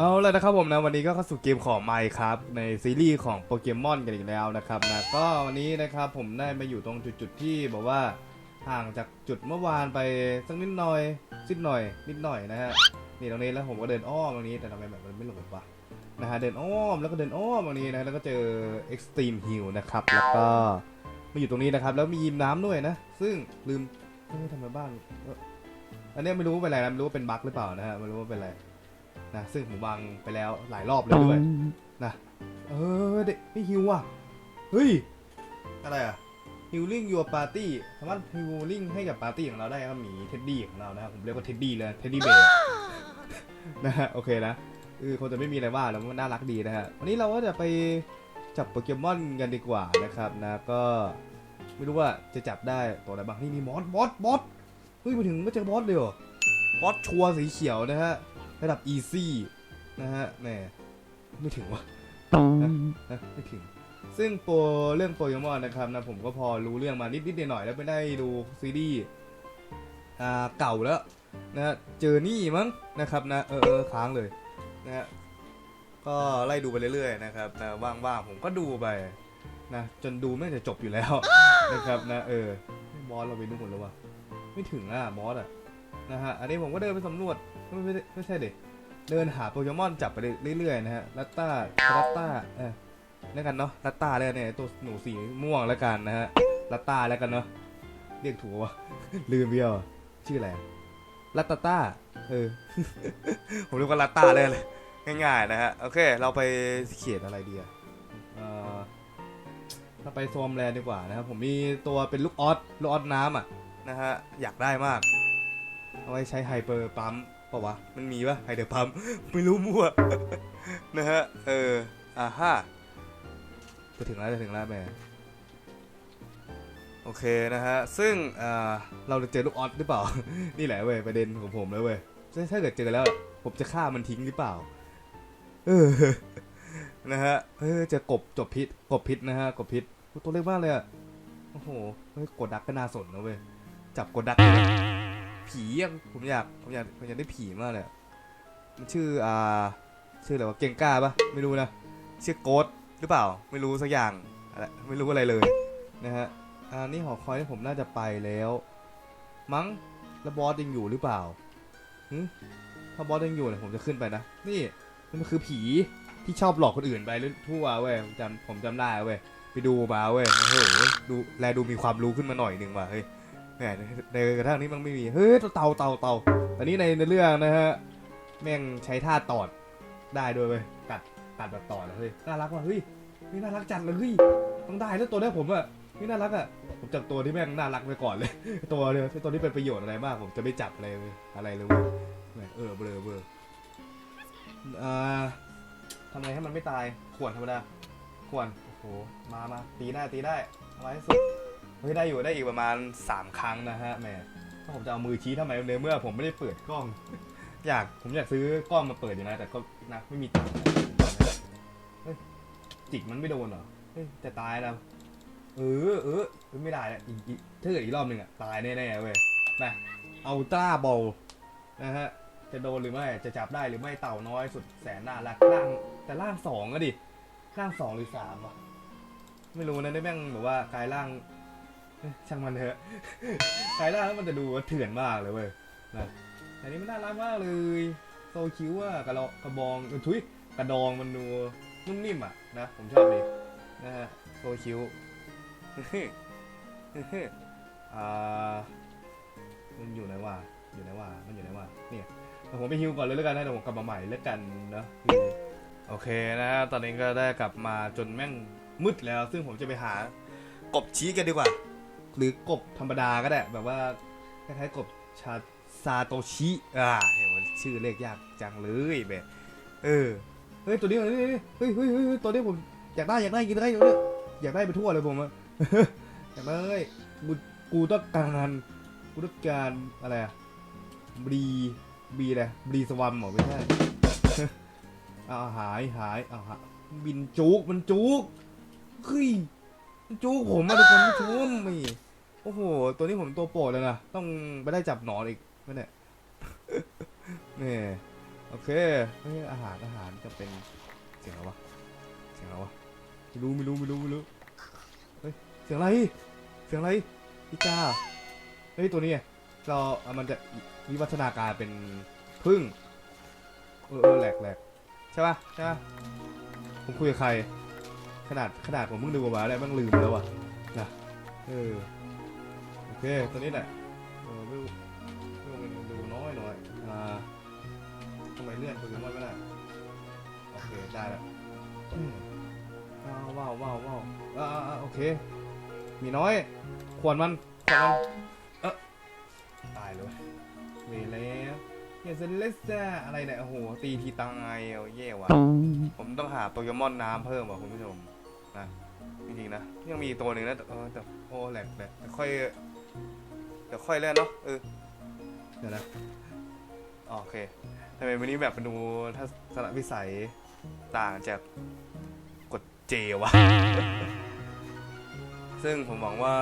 เอาเลยนะครับผมนะวันนี้ก็เข้าสู่เกมของไมค์ครับในซีรีส์ของโปเกมอนกันอีกแล้วนะครับนะก็วันนี้นะครับผมได้มาอยู่ตรงจุดๆที่บอกว่าห่างจากจุดเมื่อวานไปสักนิดหน่อยสิดหน่อย นิดหน่อยนะฮะนี่ตรงนี้แล้วผมก็เดินอ้อมตรงนี้แต่ทำไมแบบมันไม่หลงวะนะฮะเดินอ้อมแล้วก็เดินอ้อมตรงนี้นะแล้วก็เจอ Extreme Hill นะครับแล้วก็มาอยู่ตรงนี้นะครับแล้วมียิมน้ำด้วยนะ ซึ่งลืมเฮ้ยทำไมบ้านอันนี้ไม่รู้ว่าเป็นอะไรนะไม่รู้ว่าเป็นบั๊กหรือเปล่านะฮะไม่รู้ว่าเป็นอะไร นะซึ่งผมวางไปแล้วหลายรอบเลยด้วยนะเออเด็กนี่ฮิวอะเฮ้ยอะไรอะฮิลลิ่งยูปาร์ตี้สามารถฮิลลิ่งให้กับปาร์ตี้ของเราได้ครับหมีเท็ดดี้ของเรานะครับผมเรียกว่าเท็ดดี้เลยเท็ดดี้เบย์นะฮะโอเคนะเออคงจะไม่มีอะไรว่าแล้วมันน่ารักดีนะฮะวันนี้เราก็จะไปจับโปเกมอนกันดีกว่านะครับนะก็ไม่รู้ว่าจะจับได้ตัวอะไรบ้างนี่มีมอสบอสบอสเฮ้ยมาถึงไม่เจอบอสเลยเหรอบอสชัวร์สีเขียวนะฮะ ระดับ easy นะฮะแหมไม่ถึงวะนะไม่ถึง ซึ่งโปรเรื่องโปเกมอนนะครับนะผมก็พอรู้เรื่องมานิดๆหน่อยๆแล้วไม่ได้ดูซีรีส์อ่าเก่าแล้วนะฮะเจอนี่มั้งนะครับนะเออเออค้างเลยนะฮะก็ไล่ดูไปเรื่อยๆนะครับนะว่างๆผมก็ดูไปนะจนดูไม่งจะจบอยู่แล้วนะครับนะเออบอสเราไปนู่นหมดแล้ววะไม่ถึงอะบอสอะนะฮะอันนี้ผมก็เดินไปสำรวจ ไม่ไม่ไม่ใช่เด็กเดินหาโปเกมอนจับไปเรื่อยๆนะฮะลัตตาลัตตาเออแล้วกันเนาะลัตตาแล้วเนี่ยตัวหนูสีม่วงแล้วกันนะฮะลัตตาแล้วกันเนาะเรียกถูกวะลืมเบี้ยวชื่ออะไรลัตตาตาเออผมเรียกว่าลัตตาเลยเลยง่ายๆนะฮะโอเค เราไปเขียนอะไรดีอะเออเราไปโซมแลนดีกว่านะครับผมมีตัวเป็นลูกออสลูกออสน้ำอะนะฮะอยากได้มาก เอาไว้ใช้ไฮเปอร์ปั๊ม ปล่าวะ มันมีปะไฮเดอร์ปั๊มไม่รู้มั่ว นะฮะ เออ อ่าฮ่าจะถึงแล้วจะถึงแล้วแม่โอเคนะฮะ ซึ่งอ่าเราจะเจอลูกออสหรือเปล่า นี่แหละเว้ยประเด็นของผมแล้วเว้ยถ้าถ้าเกิดเจอแล้ว ผมจะฆ่ามันทิ้งหรือเปล่า เออ นะฮะ เออจะกบจบพิษ กบพิษนะฮะ กบพิษ ตัวเล็กมากเลยอะโอ้โห เฮ้ยกดดักก็น่าสนนะเว้ย จับกดดัก ผีอะผมอยากผมอยากผมอยากได้ผีมากเลยอะมันชื่ออ่าชื่ออะไรวะเก่งกล้าปะไม่รู้นะชื่อโกดหรือเปล่า ไม่รู้สักอย่างอะไรไม่รู้อะไรเลยนะฮะอ่านี่หอคอยที่ผมน่าจะไปแล้ว มั้งแล้วบอสยังอยู่หรือเปล่าหึถ้าบอสยังอยู่เนี่ยผมจะขึ้นไปนะนี่มันคือผีที่ชอบหลอกคนอื่นไปเรื่อยทั่วเว้ยผมจำผมจำได้เว้ยไปดูมาเว้ยโอ้โหดูแลดูมีความรู้ขึ้นมาหน่อยหนึ่งว่ะเฮ้ย แหมในในกระทั่งนี้มันไม่มี เฮ้ยเตาเตาเตาอันนี้ในในเรื่องนะฮะ แม่งใช้ท่าตอดได้ด้วยเว้ยตัดตัดแบบตอดเลยเฮ้ยน่ารักว่ะเฮ้ยนี่น่ารักจัดเลยเฮ้ยต้องได้แล้วตัวนี้ผมอะนี่น่ารักอะผมจับตัวที่แม่งน่ารักไปก่อนเลย ตัวเนี่ยตัวที่เป็นประโยชน์อะไรมาก ผมจะไม่จับอะไรเลยอะไรเลยเว้ยเออเบลอเบลออ่าทำไงให้มันไม่ตาย ขวนธรรมดาขวนโอ้โหมามาตีได้ตีได้เอาไว้สุด เฮ้ยได้อยู่ได้อีกประมาณ 3 ครั้งนะฮะแหมถ้าผมจะเอามือชี้ทำไมในเมื่อผมไม่ได้เปิดกล้อง อยากผมอยากซื้อกล้องมาเปิดอยู่นะ แต่ก็นะไม่มีตังค์จิกมันไม่โดนเหรอเฮ้ยจะตายแล้ว เออเออไม่ได้แล้วอีกถ้าเกิดอีกรอบหนึ่งอะตายแน่ๆเว้ยไปเอาต้าบอลนะฮะจะโดนหรือไม่จะจับได้หรือไม่เต่าน้อยสุดแสนน่ารักล่างแต่ล่างสองอะดิล่างสองหรือสามวะไม่รู้นะได้แม่งแบบว่ากลายร่าง ช่างมันเถอะกลายร่าแล้วมันจะดูว่าเถื่อนมากเลยเว้ยนะแต่นี้มันน่ารักมากเลยโซคิวอะกระลอกระบองออทุยกระดองมันดูนุ่มนิ่มอะนะผมชอบดีนะฮะโซคิวอ่ามันอยู่ไหนวะอยู่ไหนวะมันอยู่ไหนวะเนี่ยผมไปฮิวก่อนเลยแล้วกันนะเดี๋ยวผมกลับมาใหม่แล้วกันนะโอเคนะฮะตอนนี้ก็ได้กลับมาจนแม่งมืดแล้ว ซึ่งผมจะไปหากบชี้กันดีกว่า หรือกบธรรมดาก็ได้ แบบว่าคล้ายๆกบชาซาโตชิอ่าเห็นว่าชื่อเลขยากจังเลยแบบเออเฮ้ยตัวนี้เฮ้ยเฮ้ยเฮ้ยเฮ้ยเฮ้ยตัวนี้ผมอยากได้อยากได้อยากได้อยากได้อยากได้ไปทั่วเลยผมอะอยากได้กูกูต้องการกูต้องการอะไรอะบรีบีอะไรบรีสวัมเหรอไม่ใช่อ้าหายหายอ้าวหาบินจุกมันจุกเฮ้ยจูผมมาทุกคนผู้ชมนี่โอ้โห ตัวนี้ผมตัวโปรดเลยนะ ต้องไปได้จับหนอนอีกไม่เนี่ยนี่โอเคเฮ้ยอาหารอาหารจะเป็นเสียงอะไรวะเสียงอะไรวะไม่รู้ไม่รู้ไม่รู้ไม่รู้เฮ้ยเสียงอะไรเสียงอะไรพี่จ้าเฮ้ยตัวนี้เราเอามันจะวิวัฒนาการเป็นพึ่งเออเออแหลกแหลกใช่ปะใช่ปะผมคุยกับใคร ขนาดขนาดผมเพิ่งดูมาแล้วแม่งลืมแล้วว่ะนะเออ เคตัวนี้แหละเออวิววิวมันดูน้อยหน่อยอ่าทำไมเลื่อนโปเกมอนไม่ได้โอเคได้แล้วอืมอ้าวว้าวว้าวว้าวอ่าอ่าอ่าโอเค มีน้อย ขวนมันขวนมันเออตายเลยเวรแล้วเฮียเซนเลสซ่าอะไรเนี่ยโอ้โหตีทีตังไงเอาแย่ว่ะผมต้องหาโปเกมอนน้ำเพิ่มว่ะคุณผู้ชมนะจริงๆนะยังมีตัวหนึ่งนะแต่เออแต่โอ้แหลกแหลกแต่ค่อย เดี๋ยวค่อยเล่นเนาะเออเดี๋ยวนะอ๋อโอเคทำไมวันนี้แบบมันดูถ้าสระวิสัยต่างจากกดเจวะ ซึ่งผมหวังว่า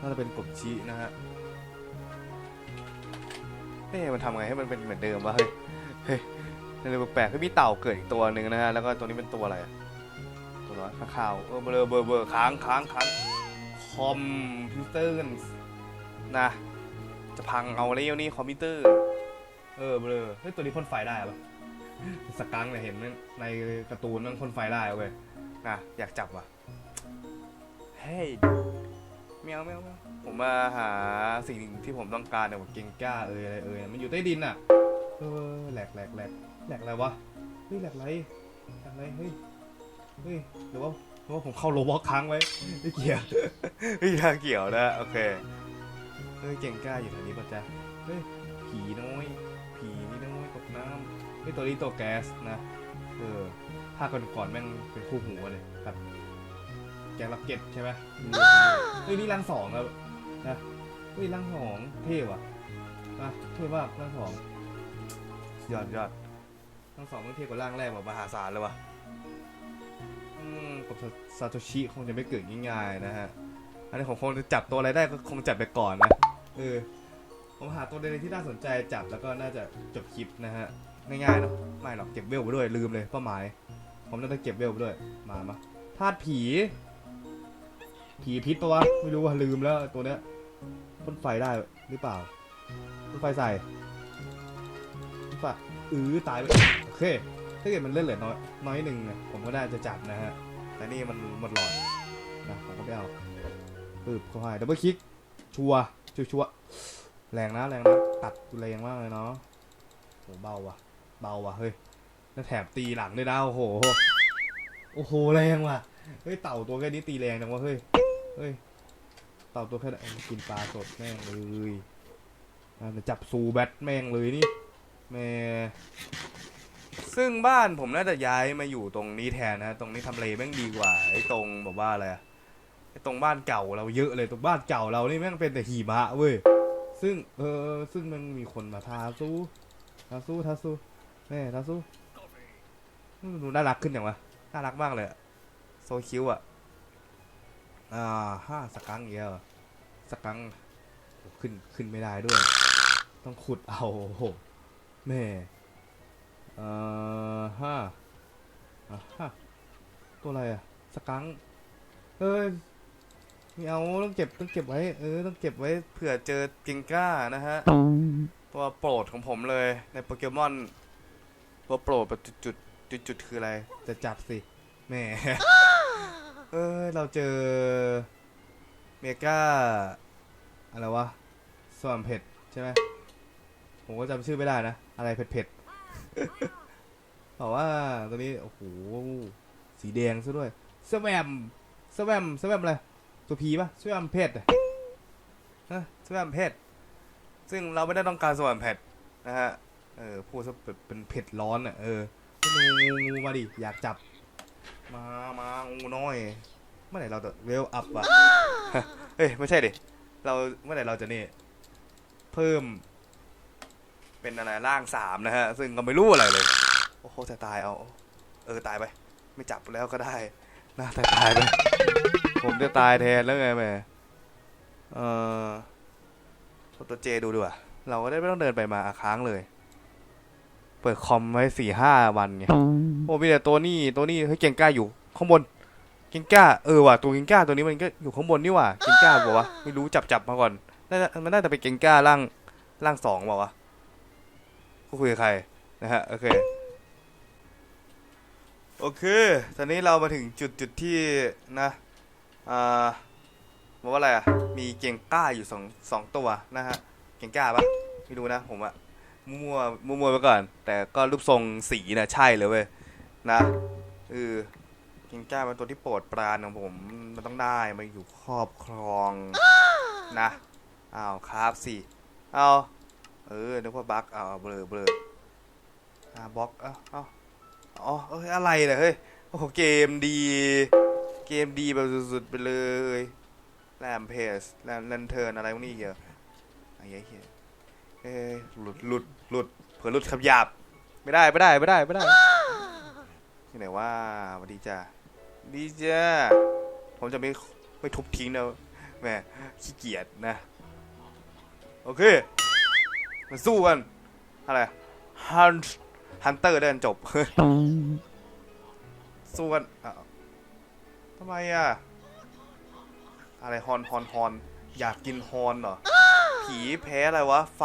น่าจะเป็นกบชีนะฮะเอ๊ะมันทำไงให้มันเป็นเหมือนเดิมวะเฮ้ยเฮ้ยในแปลกๆก็มีเต่าเกิดอีกตัวหนึ่งนะฮะ แล้วก็ตัวนี้เป็นตัวอะไรอะตัวน้อยข้างข่าวเออเบลอเบลอเบลอค้างค้างค้างคอมพิวเตอร์ นะ จะพังเอาแล้วนี่คอมพิวเตอร์ เออเบลอเฮ้ยตัวนี้พ่นไฟได้ปะสกังเนี่ยเห็นในการ์ตูนมันพ่นไฟได้เว้ยนะอยากจับว่ะเฮ้ยแมวแมวแมวผมมาหาสิ่งที่ผมต้องการเนี่ยผมเก่งกล้าเอยอะไรเอยมันอยู่ใต้ดินอะ เออแหลกแหลกแหลกแหลกอะไรวะเฮ้ยแหลกอะไรแหลกอะไรเฮ้ยเฮ้ยหรือว่าหรือว่าผมเข้าโรบอทค้างไว้ไม่เกี่ยวไม่ทางเกี่ยวนะโอเค เฮ้ยเก่งกล้าอยู่แถวนี้ป่ะจ๊ะเฮ้ยผีน้อย ผีนี่น้อยตกน้ำเฮ้ยตัวนี้ตัวแก๊สนะเออภาคก่อนๆแม่งเป็นคู่หูเลยแบบแกงลักเก็ตใช่ไหมเฮ้ยนี่รังสองแล้วนะเฮ้ยรังสองเท่ว่ะอะเท่มากรังสองยอดยอดทั้งสองต้องเทียบกับร่างแรกแบบมหาศาลเลยว่ะอืมกับซาโตชิคงจะไม่เกิดง่ายๆนะฮะ อันนี้ผมคงจะจับตัวอะไรได้ก็คงจับไปก่อนนะ เออ ผมหาตัวใดๆที่น่าสนใจจับแล้วก็น่าจะจบคลิปนะฮะ ง่ายๆเนาะไม่หรอกเก็บเวลไปด้วยลืมเลยเป้าหมาย ผมน่าจะเก็บเวลไปด้วย มามาธาตุผี ผีพิษปะวะ ไม่รู้ว่าลืมแล้วตัวเนี้ยพ่นไฟได้หรือเปล่าพ่นไฟใส่ปะอือตายไปโอเค ถ้าเกิดมันเล่นเหลือน้อยน้อยหนึ่งเนี่ยผมก็น่าจะจับนะฮะ แต่นี่มันหมดหลอดนะผมก็ไม่เอาปึ๊บเข้าให้ดับเบิลคลิกชัวร์ ชัวร์ชัวร์แรงนะแรงนะตัดแรงมากเลยเนาะโหเบาว่ะ เบาว่ะเฮ้ยแล้วแถบตีหลังด้วยนะโอ้โหโอ้โหแรงว่ะเฮ้ยเต่าตัวแค่นี้ตีแรงจังวะเฮ้ยเฮ้ยเต่าตัวแค่นี้กินปลาสดแม่งเลยจับซูแบทแม่งเลยนี่แม่ซึ่งบ้านผมน่าจะย้ายมาอยู่ตรงนี้แทนนะ ตรงนี้ทำเลแม่งดีกว่าไอ้ตรงแบบว่าอะไรอะ ตรงบ้านเก่าเราเยอะเลยตรงบ้านเก่าเรานี่แม่งเป็นแต่หิมะเว้ยซึ่งเออซึ่งมันมีคนมาทาสู้ทาสู้ทาสู้แม่ทาสู้ดูน่ารักขึ้นอย่างวะน่ารักมากเลยโซคิวอะอ่าห้าสกังเงี้ยเหรอสกังขึ้นขึ้นไม่ได้ด้วย ต้องขุดเอาโหแม่เอ่อห้าอะฮะตัวอะไรอะสกังเอ้ย ไม่เอาต้องเก็บต้องเก็บไว้ เออต้องเก็บไว้เผื่อเจอกิงก้านะฮะ ตัวโปรดของผมเลยในโปเกมอน ตัวโปรดแบบจุดจุดจุดจุดๆคืออะไร จะจับสิแหม่เออเราเจอ เมกาอะไรวะสวมเผ็ดใช่ไหมผมก็จำชื่อไม่ได้นะ อะไรเผ็ดๆบอกว่าตัวนี้ โอ้โห สีแดงซะด้วยสแวมสแวมสแวมอะไร ตัวพีปะสแวมเผ็ดอะฮะสแวมเผ็ดซึ่งเราไม่ได้ต้องการสแวมเผ็ดนะฮะเออพูดซะเป็นเผ็ดร้อนอะเอองูงูงูมาดิอยากจับ มามางูน้อย เมื่อไหร่เราจะเวลอัพวะเฮ้ยไม่ใช่ดิเราเมื่อไหร่เราจะนี่ เพิ่ม เป็นอะไรร่างสามนะฮะ ซึ่งก็ไม่รู้อะไรเลย โอ้โหจะตายเอา เออตายไป ไม่จับแล้วก็ได้น่าแต่ตายไป ผมจะตายแทนแล้วไงแม่เออโทรตัวเจดูดีกว่าเราก็ได้ไม่ต้องเดินไปมาอาค้างเลย เปิดคอมไว้สี่ห้าวันไงโอ้มีแต่ตัวนี้ตัวนี้เฮ้ยเก่งกล้าอยู่ ข้างบน เก่งกล้าเออว่ะตัวเก่งกล้าตัวนี้มันก็อยู่ข้างบนนี่ว่ะเก่งกล้าบอกว่าวะไม่รู้จับจับมาก่อนน่าจะมันน่าจะเป็นเก่งกล้าร่างร่างสองบอกว่าวะกูคุยกับใครนะฮะโอเคโอเค ตอนนี้เรามาถึงจุดจุดที่นะ อ่าบอกว่าอะไรอะ มีเก่งกล้าอยู่สองสองตัวนะฮะ เก่งกล้าปะไม่รู้นะผมอะมั่วมั่วมัวไปก่อน แต่ก็รูปทรงสีนะใช่เลยเว้ยนะเออเกิงก้าเป็นตัวที่โปรดปรานของผม มันต้องได้มาอยู่ครอบครองนะอ้าวครับสิเอาเออนึกว่าบั๊กเอาเอเบลอเบลออ่าบล็อกเอาเอาอ๋อเอ้ยอะไรเนี่ยเฮ้ยโอ้โหเกมดี เกมดีแบบสุดๆไปเลยแรมเพสแรมแลนเทิร์นอะไรพวกนี้เยอะไอ้เหี้ยเอ้ยหลุดหลุดหลุดเผื่อหลุดคำหยาบไม่ได้ไม่ได้ไม่ได้ไม่ได้ที่ไหนว่าสวัสดีจ้าดีจ้าผมจะไม่ไม่ทุบทิ้งนะแม่ขี้เกียจนะ โอเคมาสู้กัน อะไรฮันฮันเตอร์ได้กันจบสู้กันอ้าวทำไมอะ อะไรฮอนฮอนฮอนอยากกินฮอนเหรอ ผีแพ้อะไรวะ ไฟ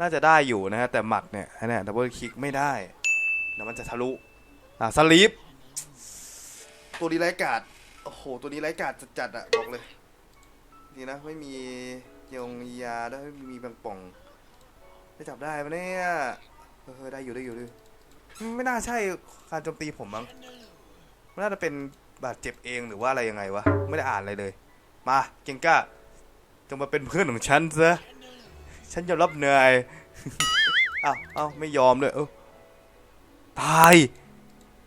น่าจะได้อยู่นะฮะ แต่หมักเนี่ยนเนี่ยดับเบิลคลิกไม่ได้เดี๋ยวมันจะทะลุ อะสลีปตัวนี้ไร้กาดโอ้โห ตัวนี้ไร้กาดจัดๆอะบอกเลยนี่นะ ไม่มียงยาแล้วไม่มีบางป่องจะจับได้ปะเนี่ยเออได้อยู่ได้อยู่ด้วยไม่น่าใช่การโจมตีผมมั้งมันน่าจะเป็น บาดเจ็บเองหรือว่าอะไรยังไงวะ ไม่ได้อ่านอะไรเลย มาเก่งก้าจงมาเป็นเพื่อนของฉันซะ ฉันยอมรับเหนื่อยอ้าวอ้าวไม่ยอมเลยเออตาย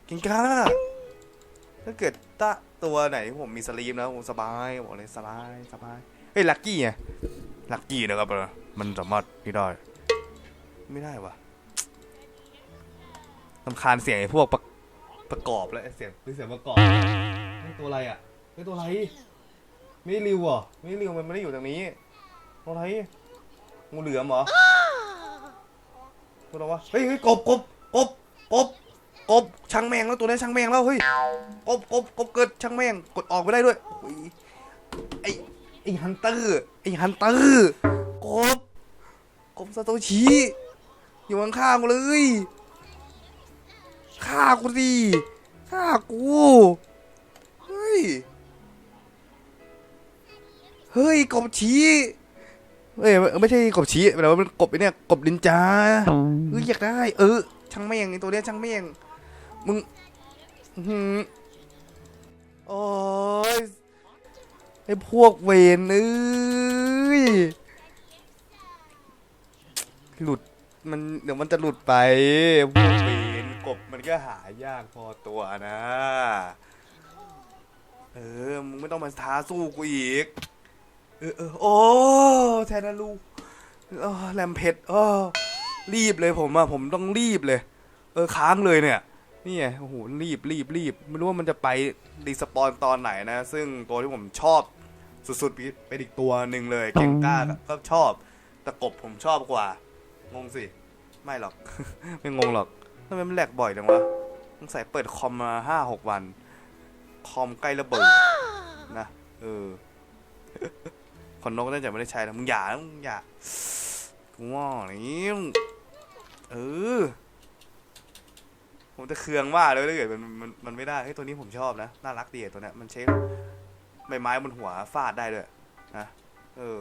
กินกล้าถ้าเกิดตะตัวไหนผมมีสลีมนะผมสบายบอกเลยสบายสบายเฮ้ยลักกี้ไงลักกี้นะครับเออมันสามารถนี่ได้ ไม่ได้วะลำคาญเสียงไอ้พวกประ ประกอบแล้วไอ้เสียงเสียงประกอบนี่ตัวอะไรอะนี่ตัวอะไร ไม่ริวเหรอไม่ริวมันไม่ได้อยู่ตรงนี้ตัวอะไรงูเหลือมเหรอตัวอะไรวะเฮ้ยเฮ้ยกบกบกบกบกบช่างแมงแล้วตัวนี้ช่างแมงแล้วเฮ้ยกบกบกบเกิดช่างแมงกดออกไม่ได้ด้วยโอ้ยไอไอฮันเตอร์ไอฮันเตอร์กบกบซาโตชิอยู่ข้างๆกูเลย ฆ่ากูดิฆ่ากู เฮ้ย เฮ้ย กบชี้เอ้ยไม่ใช่กบชี้แต่ว่าเป็นกบไอ้เนี่ยกบนินจาเอ้ยอยากได้ เออ ช่างแม่งไอ้ตัวเนี้ยช่างแม่งมึงอ๋อหือโอ้ยไอ้พวกเวนเอ้ยหลุดมันเดี๋ยวมันจะหลุดไปพวกเวน กบมันก็หายากพอตัวนะ เออ มึงไม่ต้องมาท้าสู้กูอีก เออเออโอ้แทนนะลูกเออแรมเพชรเออรีบเลยผมอะผมต้องรีบเลย เออค้างเลยเนี่ย นี่ไงโอ้โหรีบรีบรีบไม่รู้ว่ามันจะไปรีสปอนตอนไหนนะ ซึ่งตัวที่ผมชอบสุดๆเป็นอีกตัวหนึ่งเลยเก่งกล้าก็ชอบ แต่กบผมชอบกว่า งงสิ ไม่หรอก ไม่งงหรอก ทำไมมันแหลกบ่อยจังวะสงสัยเปิดคอมมาห้าหกวัน คอมใกล้ระเบิดนะ เออคนนกน่าจะไม่ได้ใช้แล้วมึงอย่านะมึงอย่ากูว่านี่เออ ผมจะเคืองมากเลยถ้าเกิดมันมันมันไม่ได้เฮ้ยตัวนี้ผมชอบนะ น่ารักดีอะตัวเนี้ยมันใช้ใบไม้บนหัวฟาดได้ด้วยนะเออ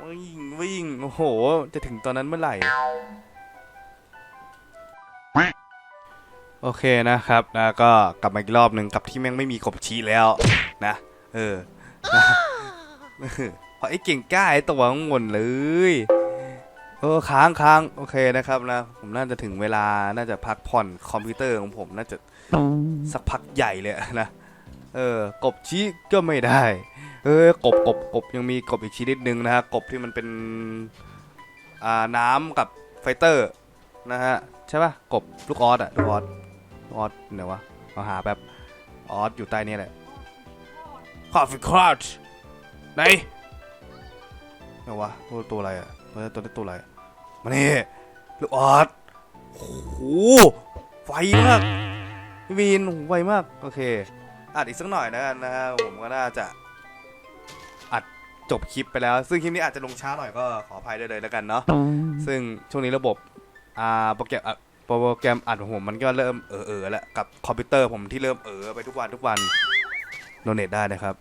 วิ่งวิ่งโอ้โห จะถึงตอนนั้นเมื่อไหร่ โอเคนะครับนะก็กลับมาอีกรอบหนึ่งกับที่แม่งไม่มีกบชี้แล้วนะเออเพราะไอ้เก่งกล้าไอ้ตัวข้างบนเลยเออค้างค้างโอเคนะครับนะผมน่าจะถึงเวลาน่าจะพักผ่อนคอมพิวเตอร์ของผมน่าจะสักพักใหญ่เลยนะเออกบชี้ก็ไม่ได้ เออกบกบกบยังมีกบอีกชนิดหนึ่งนะฮะกบที่มันเป็นอ่าน้ำกับไฟเตอร์นะฮะใช่ป่ะกบลูกออสอะลูกออส ออสไหนวะเอาหาแบบออสอยู่ใต้นี่แหละคาฟิคราชไหนไหนวะตัวตัวอะไรอะตัวตัวตัวอะไรอะมานี่ลูกออดโอ้โหไวมากพี่วีนโอ้โหไวมากโอเคอัดอีกสักหน่อยนะกันนะฮะผมก็น่าจะอัดจบคลิปไปแล้ว ซึ่งคลิปนี้อาจจะลงช้าหน่อยก็ขออภัยด้วยเลยแล้วกันเนาะซึ่งช่วงนี้ระบบอ่าโปรแกรมอะ โปรแกรมอัดของผมมันก็เริ่มเออเออแล้วกับคอมพิวเตอร์ผมที่เริ่มเออไปทุกวันทุกวันโดเนทได้นะครับ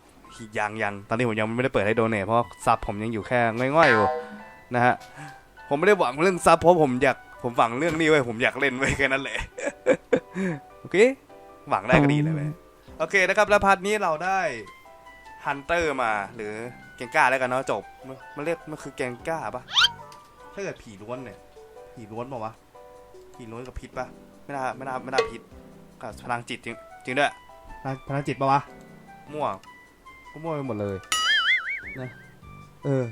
ยังยังตอนนี้ผมยังไม่ได้เปิดให้โดเนทเพราะซับผมยังอยู่แค่ง่อยๆอยู่นะฮะผมไม่ได้หวังเรื่องซับเพราะผมอยากผมหวังเรื่องนี้ไว้ผมอยากเล่นไว้แค่นั้นแหละโอเคหวังได้ก็ดีเลยเว้ยโอเคนะครับแล้วพาร์ทนี้เราได้ฮันเตอร์มาหรือแกงก้าแล้วกันเนาะจบมันมันเรียกมันคือแกงก้าปะถ้าเกิดผีล้วนเนี่ยผีล้วนปล่าวะ ผีล้วนกับพิษปะไม่น่าไม่น่าไม่น่าพิษกับพลังจิตจริงจริงด้วยพลังพลังจิตปะวะมั่วก็มั่วไปหมดเลยนะเออ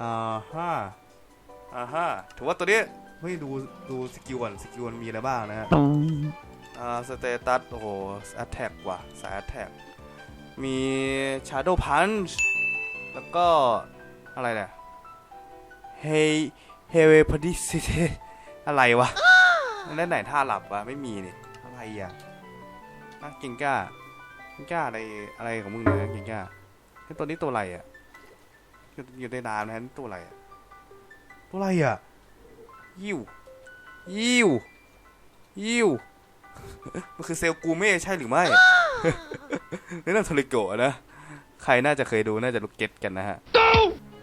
อ่าห้าอ่าฮะถือว่าตัวนี้เฮ้ยดูดูสกิลก่อนสกิลมันมีอะไรบ้างนะฮะอ่าสเตตัสโอ้โหแอตแทกว่ะสายแอตแทกมี Shadow Punch แล้วก็อะไรเนี่ย Hey h e v p a d i c i t y อะไรวะ นั่นไหนท่าหลับวะไม่มีนี่อะไรอะน่ากิงก้ากิงก้าอะไรอะไรของมึงเนี่ยกิงก้าไอ้ตัวนี้ตัวอะไรอะอยู่อยู่ในน้ำนะนี่ตัวอะไรอะตัวอะไรอะยิวยิวยิวมันคือเซลล์กูเม่ใช่หรือไม่นี่นั่นโทริโกะนะใครน่าจะเคยดูน่าจะรู้เก็ตกันนะฮะ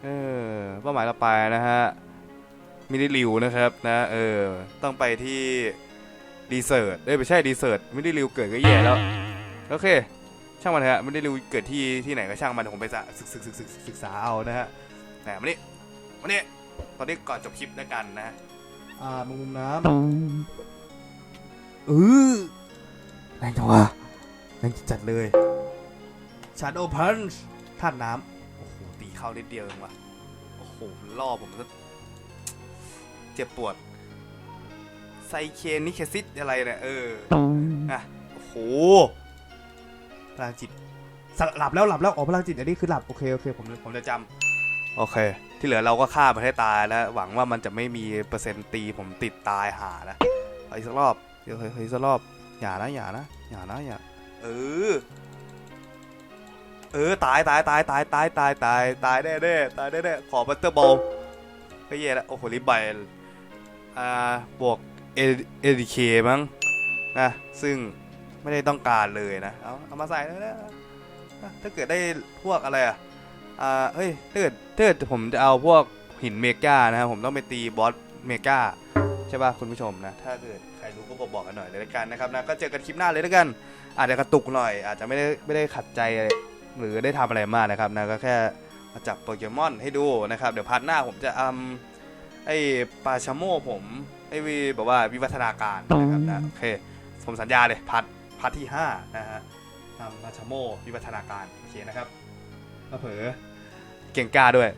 เออเป้าหมายต่อไปนะฮะ มินิริวนะครับนะเออต้องไปที่ดีเซิร์ตเอ้ยไม่ใช่ดีเซิร์ตมินิริวเกิดก็แย่แล้วโอเค ช่างมันเถอะมินิริวเกิดที่ที่ไหนก็ช่างมันเดี๋ยวผมไปศึกศึกศึกศึกศึกษาเอานะฮะแหมมานี่มานี่ตอนนี้ก่อนจบคลิปแล้วกันนะ อ่ามุมน้ำเออแรงจังวะแรงจัดเลย Shadow Punch ธาตุน้โอ้โหตีเข้านิดเดียวเองว่ะโอ้โหล่อผมซะ เจ็บปวด ไซเคนนิเคซิสอะไรเนี่ยเออนะโอ้โหำพลังจิตสหลับแล้วหลับแล้วอ๋อพลังจิตอันนี้คือหลับโอเคโอเคผมผมจะจำโอเค ที่เหลือเราก็ฆ่ามันให้ตายแล้ว หวังว่ามันจะไม่มีเปอร์เซ็นต์ตีผมติดตายหานะเอาอีกสักรอบเดี๋ยวเฮ้ยเฮ้ยสักรอบอย่านะอย่านะอย่านะอย่าเออเออตายตายตายตายตายตายตายตายแน่แน่ตายแน่แน่ขอบัตเตอร์บอลก็เย่ละโอ้โหลิบใบ บวกเอดีเคมั้งนะซึ่งไม่ได้ต้องการเลยนะ เอาเอามาใส่แล้วนะถ้าเกิดได้พวกอะไรอะอ่าเฮ้ยถ้าเกิดถ้าเกิดผมจะเอาพวกหินเมกานะครับผมต้องไปตีบอสเมกาใช่ป่ะคุณผู้ชมนะ ถ้าเกิดใครรู้ก็บอกบอกกันหน่อยเลยละกันนะครับนะก็เจอกันคลิปหน้าเลยละกัน อาจจะกระตุกหน่อย อาจจะไม่ได้ไม่ได้ขัดใจอะไรหรือได้ทำอะไรมากนะครับนะก็แค่มาจับโปเกมอนให้ดูนะครับ เดี๋ยวพาร์ทหน้าผมจะเอา ไอ้ปลาชาโม่ผมไอ้วีแบบว่าวิวัฒนาการนะครับนะโอเคผมสัญญาเลยพาร์ทพาร์ทที่ห้านะฮะทำปลาชาโม่วิวัฒนาการโอเคนะครับมาเผลอเก่งกล้าด้วย